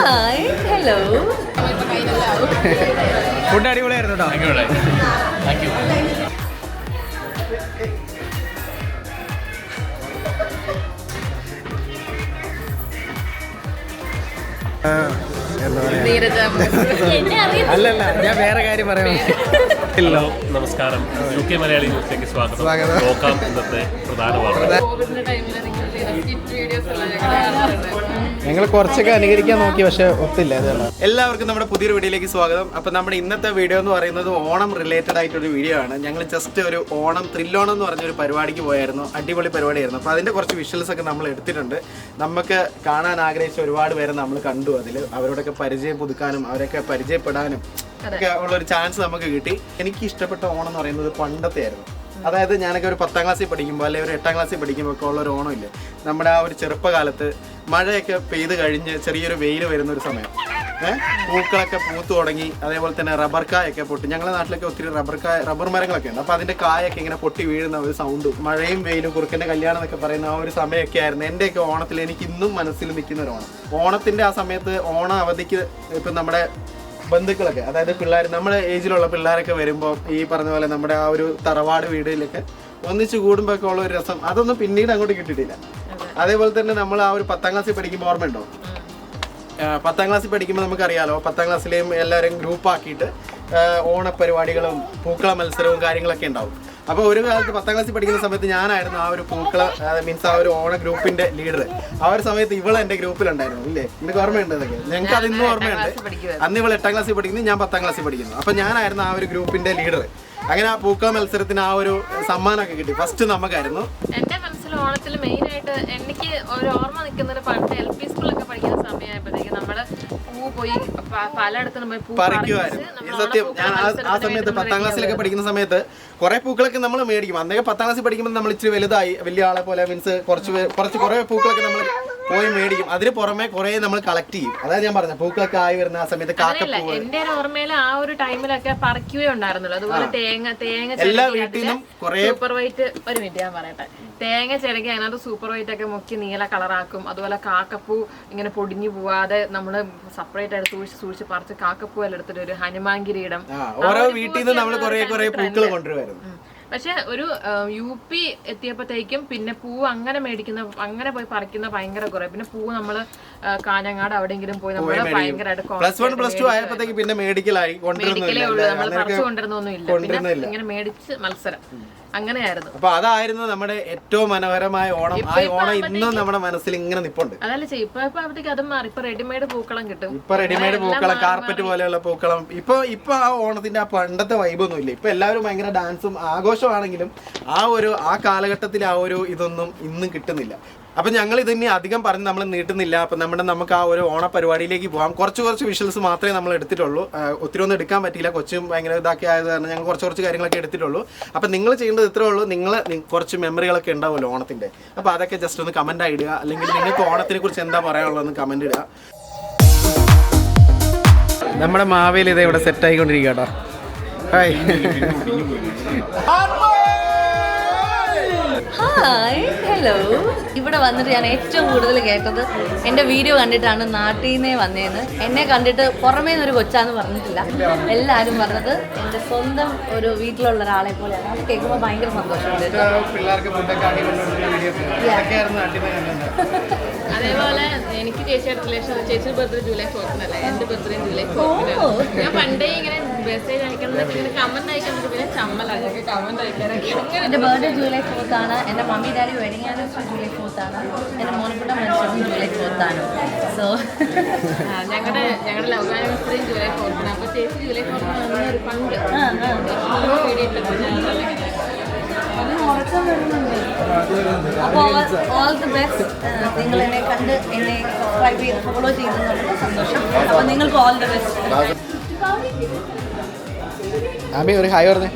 Hi hello food അടിപൊളിയായിരുന്നു കേട്ടോ അല്ലല്ല ഞാൻ വേറെ കാര്യം പറയാം ഹലോ നമസ്കാരം. യു കെ മലയാളി ന്യൂസിലേക്ക് സ്വാഗതം. സ്വാഗതം. നോക്കാം ഇന്നത്തെ പ്രധാന വാർത്ത. കോവിഡിന്റെ ടൈമിൽ നിങ്ങളുടെ സ്കിറ്റ് വീഡിയോസ് എല്ലാം ഞങ്ങൾ കുറച്ചൊക്കെ അനുകരിക്കാൻ നോക്കി പക്ഷെ ഒത്തില്ല എല്ലാവർക്കും നമ്മുടെ പുതിയൊരു വീഡിയോയിലേക്ക് സ്വാഗതം. അപ്പൊ നമ്മുടെ ഇന്നത്തെ വീഡിയോ എന്ന് പറയുന്നത് ഓണം റിലേറ്റഡ് ആയിട്ടൊരു വീഡിയോ ആണ്. ഞങ്ങൾ ജസ്റ്റ് ഒരു ഓണം ത്രില്ലോണം എന്ന് പറഞ്ഞ ഒരു പരിപാടിക്ക് പോയായിരുന്നു. അടിപൊളി പരിപാടിയായിരുന്നു. അപ്പൊ അതിന്റെ കുറച്ച് വിഷ്വൽസ് ഒക്കെ നമ്മൾ എടുത്തിട്ടുണ്ട്. നമുക്ക് കാണാൻ ആഗ്രഹിച്ച ഒരുപാട് പേരെ നമ്മൾ കണ്ടു അതിൽ. അവരോടൊക്കെ പരിചയം പുതുക്കാനും അവരൊക്കെ പരിചയപ്പെടാനും ഒക്കെ ഉള്ള ഒരു ചാൻസ് നമുക്ക് കിട്ടി. എനിക്ക് ഇഷ്ടപ്പെട്ട ഓണം എന്ന് പറയുന്നത് പണ്ടത്തെ ആയിരുന്നു. അതായത് ഞാനൊക്കെ ഒരു പത്താം ക്ലാസ്സിൽ പഠിക്കുമ്പോൾ അല്ലെങ്കിൽ ഒരു എട്ടാം ക്ലാസ്സിൽ പഠിക്കുമ്പോൾ ഒക്കെ ഉള്ള ഒരു ഓണമില്ലേ? നമ്മുടെ ആ ഒരു ചെറുപ്പകാലത്ത് മഴയൊക്കെ പെയ്ത് കഴിഞ്ഞ് ചെറിയൊരു വെയിൽ വരുന്ന ഒരു സമയം പൂക്കളൊക്കെ പൂത്തു തുടങ്ങി അതേപോലെ തന്നെ റബ്ബർ കായൊക്കെ പൊട്ടി. ഞങ്ങളുടെ നാട്ടിലൊക്കെ ഒത്തിരി റബ്ബർ കായ റബ്ബർ മരങ്ങളൊക്കെ ഉണ്ട്. അപ്പോൾ അതിന്റെ കായൊക്കെ ഇങ്ങനെ പൊട്ടി വീഴുന്ന ഒരു സൗണ്ടും മഴയും വെയിലും കുറുക്കന്റെ കല്യാണം എന്നൊക്കെ പറയുന്ന ആ ഒരു സമയമൊക്കെ ആയിരുന്നു എന്റെയൊക്കെ ഓണത്തിൽ എനിക്ക് ഇന്നും മനസ്സിൽ നിൽക്കുന്ന ഒരു ഓണം. ഓണത്തിന്റെ ആ സമയത്ത് ഓണ അവധിക്ക് ഇപ്പം നമ്മുടെ ബന്ധുക്കളൊക്കെ അതായത് പിള്ളേർ നമ്മുടെ ഏജിലുള്ള പിള്ളേരൊക്കെ വരുമ്പോൾ ഈ പറഞ്ഞ പോലെ നമ്മുടെ ആ ഒരു തറവാട് വീടിലൊക്കെ ഒന്നിച്ച് കൂടുമ്പോൾ ഒക്കെ ഉള്ള ഒരു രസം അതൊന്നും പിന്നീട് അങ്ങോട്ട് കിട്ടിയിട്ടില്ല. അതേപോലെ തന്നെ നമ്മൾ ആ ഒരു പത്താം ക്ലാസ്സിൽ പഠിക്കുമ്പോൾ ഓർമ്മയുണ്ടോ? ആ, പത്താം ക്ലാസ്സിൽ പഠിക്കുമ്പോൾ നമുക്കറിയാലോ പത്താം ക്ലാസ്സിലെയും എല്ലാവരും ഗ്രൂപ്പ് ആക്കിയിട്ട് ആ, ഓണപ്പരിപാടികളും പൂക്കള മത്സരവും കാര്യങ്ങളൊക്കെ ഉണ്ടാവും. അപ്പോൾ ഒരു കാലത്ത് പത്താം ക്ലാസ്സിൽ പഠിക്കുന്ന സമയത്ത് ഞാനായിരുന്നു ആ ഒരു പൂക്കള മീൻസ് ആ ഒരു ഓണ ഗ്രൂപ്പിന്റെ ലീഡർ ആ ഒരു സമയത്ത് ഇവൾ എന്റെ ഗ്രൂപ്പിലുണ്ടായിരുന്നു ഇല്ലേ? എനിക്ക് ഓർമ്മയുണ്ട് ഇതൊക്കെ? ഞങ്ങൾക്ക് അത് ഇന്നും ഓർമ്മയുണ്ട്. അന്ന് ഇവൾ എട്ടാം ക്ലാസ്സിൽ പഠിക്കുന്നു ഞാൻ പത്താം ക്ലാസ്സിൽ പഠിക്കുന്നു. അപ്പോൾ ഞാനായിരുന്നു ആ ഒരു ഗ്രൂപ്പിന്റെ ലീഡർ അങ്ങനെ ആ പൂക്ക മത്സരത്തിന് ആ ഒരു സമ്മാനമൊക്കെ കിട്ടി. ഫസ്റ്റ് നമുക്കായിരുന്നു. എന്റെ മനസ്സിൽ ഓണത്തിൽ മെയിൻ ആയിട്ട് എനിക്ക് ഒരു ഓർമ്മ നിൽക്കുന്ന ഒരു പണ്ട് എൽ പി സ്കൂളിലൊക്കെ പഠിക്കുന്ന സമയമായപ്പോഴത്തേക്ക് നമ്മൾ പൂ പോയി പലയിടത്തും പോയി പൂ പറിക്കുമായിരുന്നു സത്യം ഞാൻ ആ- സമയത്ത് പത്താം ക്ലാസ്സിലൊക്കെ പഠിക്കുന്ന സമയത്ത് കുറെ പൂക്കളൊക്കെ നമ്മൾ മേടിക്കും. അന്നൊക്കെ പത്താം ക്ലാസ്സിൽ പഠിക്കുമ്പോൾ നമ്മൾ ഇച്ചിരി വലുതായി. വലിയ ആളെ പോലെ മീൻസ് കുറച്ച് കുറച്ച് കുറെ പൂക്കളൊക്കെ നമ്മൾ പോയി മേടിക്കും. അതിന് പുറമെ കുറെ നമ്മൾ കളക്ട് ചെയ്യും. അതാണ് ഞാൻ പറഞ്ഞ പൂക്കളൊക്കെ ആയി വരുന്ന ആ സമയത്ത് കാക്കപ്പൂവ്. എന്റെ ഓർമ്മയിൽ ആ ഒരു ടൈമിലൊക്കെ പറിക്കുകയേ ഉണ്ടായിരുന്നുള്ളൂ. അതുപോലെ തേങ്ങ തേങ്ങ എല്ലാ വീട്ടിൽ നിന്നും കുറേ സൂപ്പർ വൈറ്റ് ഒരു മിനിറ്റ് ഞാൻ പറയട്ടെ. തേങ്ങ ചിരകി അതിനകത്ത് സൂപ്പർ വൈറ്റ് ഒക്കെ മുക്കി നീല കളറാക്കും അതുപോലെ കാക്കപ്പൂ ഇങ്ങനെ പൊടിഞ്ഞു പോവാതെ നമ്മൾ സെപ്പറേറ്റ് ആയിട്ട് സൂക്ഷിച്ച് സൂക്ഷിച്ച് പറിച്ച് കാക്കപ്പൂ എല്ലാം എടുത്തിട്ട് ഒരു ഹനുമാൻ കിരീടം. ഓരോ വീട്ടിൽ നിന്ന് നമ്മൾ കുറെ കുറെ പൂക്കൾ കൊണ്ടുവരുമായിരുന്നു. ഉം. പക്ഷെ ഒരു യു പി എത്തിയപ്പോഴത്തേക്കും പിന്നെ പൂ അങ്ങനെ മേടിക്കുന്ന അങ്ങനെ പോയി പറിക്കുന്ന ഭയങ്കര കുറെ. പിന്നെ പൂ നമ്മൾ ആ, കാഞ്ഞങ്ങാട് എവിടെയെങ്കിലും പോയി നമ്മൾ ഭയങ്കരമായിട്ട് പ്ലസ് വൺ പ്ലസ് ടു ആയപ്പോഴത്തേക്ക് പിന്നെ മേടിക്കലായി മേടിക്കലേ ഉള്ളൂ. നമ്മൾ പറിച്ചു കൊണ്ടിരുന്നൊന്നും ഇല്ല. പിന്നെ ഇങ്ങനെ മേടിച്ച് മത്സരം. അങ്ങനെയായിരുന്നു. അപ്പൊ അതായിരുന്നു നമ്മുടെ ഏറ്റവും മനോഹരമായ ഓണം. ആ ഓണം ഇന്നും നമ്മുടെ മനസ്സിൽ ഇങ്ങനെ നിപ്പുണ്ട്. അതല്ല ഇപ്പൊ ഇപ്പൊ അവിടേക്ക് അത് മാറി. ഇപ്പൊ റെഡിമെയ്ഡ് പൂക്കളം കിട്ടും. ഇപ്പൊ റെഡിമെയ്ഡ് പൂക്കളം കാർപ്പറ്റ് പോലെയുള്ള പൂക്കളം. ഇപ്പൊ ഇപ്പൊ ആ ഓണത്തിന്റെ ആ പണ്ടത്തെ വൈബൊന്നും ഇല്ല ഇപ്പൊ എല്ലാവരും ഭയങ്കര ഡാൻസും ആഘോഷമാണെങ്കിലും ആ ഒരു ആ കാലഘട്ടത്തിൽ ആ ഒരു ഇതൊന്നും ഇന്നും കിട്ടുന്നില്ല. അപ്പൊ ഞങ്ങൾ ഇതിനി അധികം പറഞ്ഞ് നമ്മൾ നീട്ടുന്നില്ല. അപ്പൊ നമ്മുടെ നമുക്ക് ആ ഒരു ഓണ പരിപാടിയിലേക്ക് പോകാം കുറച്ച് കുറച്ച് വിഷ്വൽസ് മാത്രമേ നമ്മൾ എടുത്തിട്ടുള്ളൂ. ഒത്തിരി ഒന്നും എടുക്കാൻ പറ്റിയില്ല. കൊച്ചും ഭയങ്കര ഇതാക്കി ആയത് കാരണം ഞങ്ങൾ കുറച്ച് കുറച്ച് കാര്യങ്ങളൊക്കെ എടുത്തിട്ടുള്ളൂ. അപ്പൊ നിങ്ങൾ ചെയ്യേണ്ടത് ഇത്രേ ഉള്ളൂ. നിങ്ങൾ കുറച്ച് മെമ്മറികളൊക്കെ ഉണ്ടാവുമല്ലോ ഓണത്തിന്റെ. അപ്പോൾ അതൊക്കെ ജസ്റ്റ് ഒന്ന് കമന്റ് ആയി ഇടുക. അല്ലെങ്കിൽ നിങ്ങൾക്ക് ഓണത്തിനെ കുറിച്ച് എന്താ പറയാനുള്ളതെന്ന് കമന്റ് ഇടുക. നമ്മുടെ മാവേലി ഇത് ഇവിടെ സെറ്റ് ആയിക്കൊണ്ടിരിക്കുക കേട്ടോ ഹായ് ഹായ് ഹലോ ഇവിടെ വന്നിട്ട് ഞാൻ ഏറ്റവും കൂടുതൽ കേട്ടത് എന്റെ വീഡിയോ കണ്ടിട്ടാണ് നാട്ടിൽ നിന്നേ വന്നതെന്ന് എന്നെ കണ്ടിട്ട് പുറമേ നിന്നൊരു കൊച്ചാന്ന് പറഞ്ഞിട്ടില്ല. എല്ലാവരും പറഞ്ഞത് എന്റെ സ്വന്തം ഒരു വീട്ടിലുള്ള ഒരാളെ പോലെയാണ്. അത് കേൾക്കുമ്പോൾ ഭയങ്കര സന്തോഷമുണ്ട് അതേപോലെ എനിക്ക് ചേച്ചി റിലേഷൻ ചേച്ചിയുടെ ബർത്ത്ഡേ ജൂലൈ ഫോർത്തിനല്ലേ എന്റെ ബർത്ത്ഡേ ജൂലൈ ഫോർത്തിനാണ് ഞാൻ പണ്ടേ ഇങ്ങനെ മെസ്സേജ് അയക്കുന്നത് ഇങ്ങനെ കമന്റ് അയക്കുന്നത് പിന്നെ ചമ്മലാണ് കമന്റ് അയക്കാനൊക്കെ എന്റെ ബർത്ത്ഡേ ജൂലൈ ഫോർത്ത് ആണ്. എന്റെ mummy daddy wedding anniversary July fourth ആണ്. എന്റെ മോനക്കുട്ട മരിച്ചതും ജൂലൈ ഫോർത്ത് ആണ്. സോ ഞങ്ങളുടെ ഞങ്ങളുടെ ലവ് ജൂലൈ ജൂലൈ ഫോർത്തിന് അപ്പൊ ചേച്ചി ജൂലൈ ഫോർത്തിന് ഒരു പണ്ട് വീഡിയോ ഞങ്ങൾ അപ്പോൾ ഓൾ ദി ബെസ്റ്റ് നിങ്ങൾ എന്നെ കണ്ട് എന്നെ സന്തോഷം. നിങ്ങൾക്ക് ഓൾ ദി ബെസ്റ്റ് ആമി ഒരു ഹായ് പറഞ്ഞേ.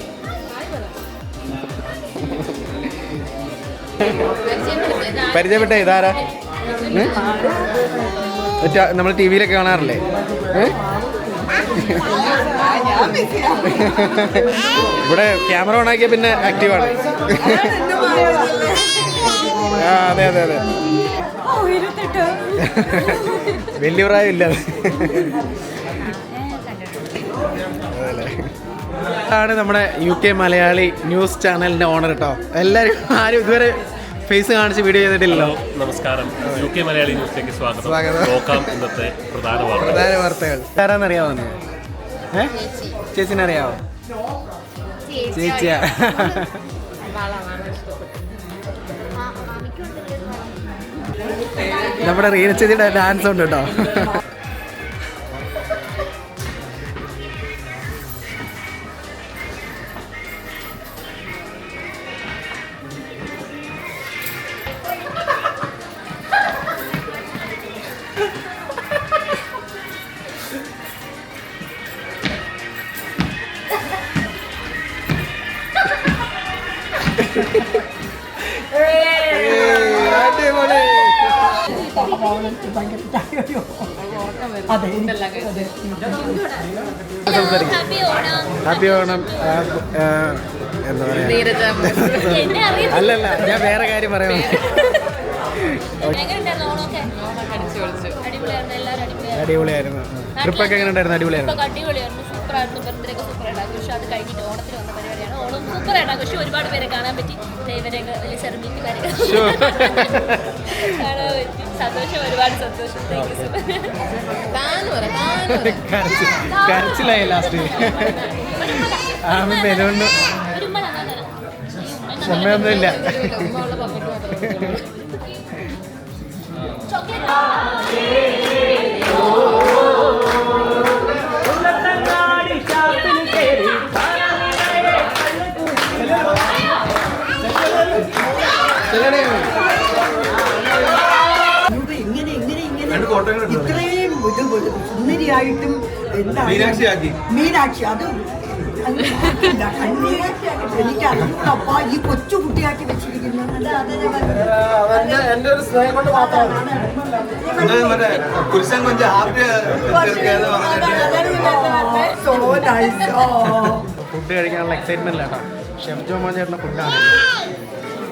പരിചയപ്പെട്ട ഇതാരാ? നമ്മൾ ടി വിയിലൊക്കെ കാണാറില്ലേ? ഇവിടെ ക്യാമറ ഓൺ ആക്കിയ പിന്നെ ആക്റ്റീവാണ് ആ അതെ അതെ അതെ. വലിയ പ്രായം ഇല്ല. ആണ് നമ്മുടെ യു കെ മലയാളി ന്യൂസ് ചാനലിന്റെ ഓണർ കേട്ടോ എല്ലാവരും ആരും ഇതുവരെ ഫേസ് കാണിച്ച് വീഡിയോ ചെയ്തിട്ടില്ലല്ലോ. നമസ്കാരം. യു കെ മലയാളി ന്യൂസിലേക്ക് സ്വാഗതം. സ്വാഗതം. ഇന്നത്തെ പ്രധാന വാർത്തകൾ പ്രധാന വാർത്തകൾ. ആരാന്നറിയാവോ നീ? ഏ ചേച്ചിനെ അറിയാവോ ചേച്ചിയാ. നമ്മുടെ റീന ചേച്ചിയുടെ ഡാൻസ് ഉണ്ട് കേട്ടോ. ഹാപ്പി ഓണം എന്താ പറയാ അല്ലല്ല ഞാൻ വേറെ കാര്യം പറയാം അടിപൊളിയായിരുന്നു എല്ലാവരും അടിപൊളിയായിരുന്നു അടിപൊളിയായിരുന്നു ട്രിപ്പൊക്കെ എങ്ങനെ ഉണ്ടായിരുന്നു അടിപൊളിയായിരുന്നു അടിപൊളിയായിരുന്നു സൂപ്പറായിരുന്നു ബർത്ത്ഡേ ഒക്കെ സൂപ്പറായിട്ട് ആഘോഷിച്ചു അത് കഴിഞ്ഞിട്ട് ഓണത്തിന് വന്ന പരിപാടിയാണ് ഓണം സൂപ്പറായിട്ട് ആഘോഷിച്ചു ഒരുപാട് പേരെ കാണാൻ പറ്റി ഇവരെയൊക്കെ വലിയ സെറമിക്കുമാരൊക്കെ കാണാൻ പറ്റി സന്തോഷം. ഒരുപാട് സന്തോഷം താങ്ക് യു സോ മച്ച് കരച്ചിലായി ലാസ്റ്റ് ആമ തരാം. സമയമൊന്നുമില്ല. ഇത് ഇത്രയും ഇത് സുന്ദരിയായിട്ടും എന്താണ് മീനാക്ഷി അത് എനിക്ക് അറിഞ്ഞൂടപ്പ ഈ കൊച്ചു കുട്ടിയാക്കി വെച്ചിരിക്കുന്നത് ഫുഡ് കഴിക്കാനുള്ള എക്സൈറ്റ്മെന്റ് കേട്ടോ ഷെഫ് ജോമോൻ ചേട്ടന്റെ ഫുഡാണ്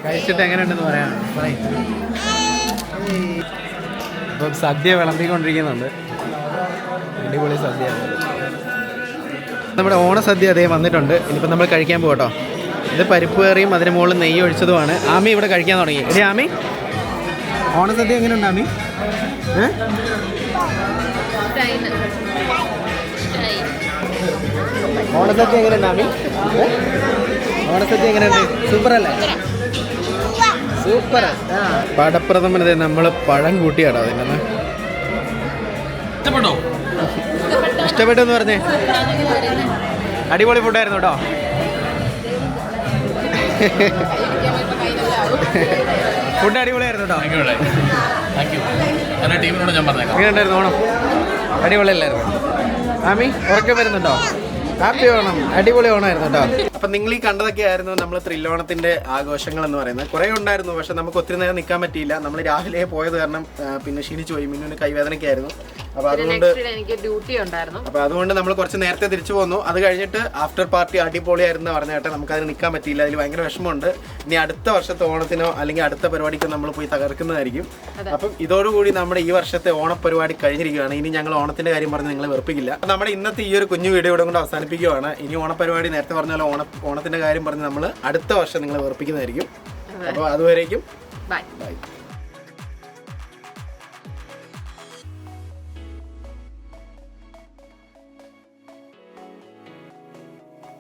കഴിച്ചിട്ട് എങ്ങനെയുണ്ടെന്ന് പറയാം. പറയും ഇപ്പം സദ്യ വിളമ്പിക്കൊണ്ടിരിക്കുന്നുണ്ട്. അടിപൊളി സദ്യ. നമ്മുടെ ഓണസദ്യ അതേ വന്നിട്ടുണ്ട്. ഇനിയിപ്പോൾ നമ്മൾ കഴിക്കാൻ പോകട്ടോ ഇത് പരിപ്പ് കറിയും അതിന് മുകളിൽ നെയ്യ് ഒഴിച്ചതുമാണ്. ആമി ഇവിടെ കഴിക്കാൻ തുടങ്ങി. അല്ലേ ആമി. ഓണസദ്യ എങ്ങനെയുണ്ട് ആമി? ഓണസദ്യ എങ്ങനെയുണ്ട് ആമി? ഓണസദ്യ എങ്ങനെയുണ്ട്? സൂപ്പർ അല്ലേ സൂപ്പർ പടപ്രഥമനത് നമ്മൾ പഴം കൂട്ടിയാടോ അതിന്റെ ഇഷ്ടപ്പെട്ടോ? ഇഷ്ടപ്പെട്ടെന്ന് പറഞ്ഞേ. അടിപൊളി ഫുഡായിരുന്നു കേട്ടോ ഫുഡ് അടിപൊളിയായിരുന്നു കേട്ടോ താങ്ക് യു ടീമിനോട് ഞാൻ പറഞ്ഞേക്കാം. എങ്ങനെ ഉണ്ടായിരുന്നു ഓണം? അടിപൊളിയല്ലായിരുന്നു. ആമി ഉറക്കം വരുന്നുണ്ടോ? ഹാപ്പി ഓണം. അടിപൊളി ഓണമായിരുന്നു കേട്ടോ. അപ്പൊ നിങ്ങൾ ഈ കണ്ടതൊക്കെ ആയിരുന്നു നമ്മൾ ത്രില്ലോണത്തിന്റെ ആഘോഷങ്ങൾ എന്ന് പറയുന്നത്. കുറെ ഉണ്ടായിരുന്നു പക്ഷെ നമുക്ക് ഒത്തിരി നേരം നിൽക്കാൻ പറ്റിയില്ല. നമ്മൾ രാവിലെ പോയത് കാരണം പിന്നെ ക്ഷീണിച്ചു പോയി മിന്നുവിന് കൈവേദനയ്ക്ക് ആയിരുന്നു. അപ്പൊ അതുകൊണ്ട് എനിക്ക് ഡ്യൂട്ടി ഉണ്ടായിരുന്നു. അപ്പൊ അതുകൊണ്ട് നമ്മൾ കുറച്ച് നേരത്തെ തിരിച്ചു പോന്നു. അത് കഴിഞ്ഞിട്ട് ആഫ്റ്റർ പാർട്ടി അടിപൊളിയായിരുന്നു പറഞ്ഞ കേട്ടെ. നമുക്ക് അതിന് നിൽക്കാൻ പറ്റിയില്ല. അതിൽ ഭയങ്കര വിഷമമുണ്ട്. ഇനി അടുത്ത വർഷത്തെ ഓണത്തിനോ അല്ലെങ്കിൽ അടുത്ത പരിപാടിക്കോ നമ്മൾ പോയി തകർക്കുന്നതായിരിക്കും. അപ്പം ഇതോടുകൂടി നമ്മുടെ ഈ വർഷത്തെ ഓണപരിപാടി കഴിഞ്ഞിരിക്കുകയാണ്. ഇനി ഞങ്ങൾ ഓണത്തിന്റെ കാര്യം പറഞ്ഞ് നിങ്ങളെ വെറുപ്പിക്കില്ല. അപ്പൊ നമ്മുടെ ഇന്നത്തെ ഈ ഒരു കുഞ്ഞു വീഡിയോ കൊണ്ട് അവസാനിപ്പിക്കുകയാണ് ഇനി ഓണപരിപാടി നേരത്തെ പറഞ്ഞ പോലെ ഓണ ഓണത്തിന്റെ കാര്യം പറഞ്ഞ് നമ്മൾ അടുത്ത വർഷം നിങ്ങളെ വെറുപ്പിക്കുന്നതായിരിക്കും. അപ്പോൾ അതുവരേക്കും ബൈ ബൈ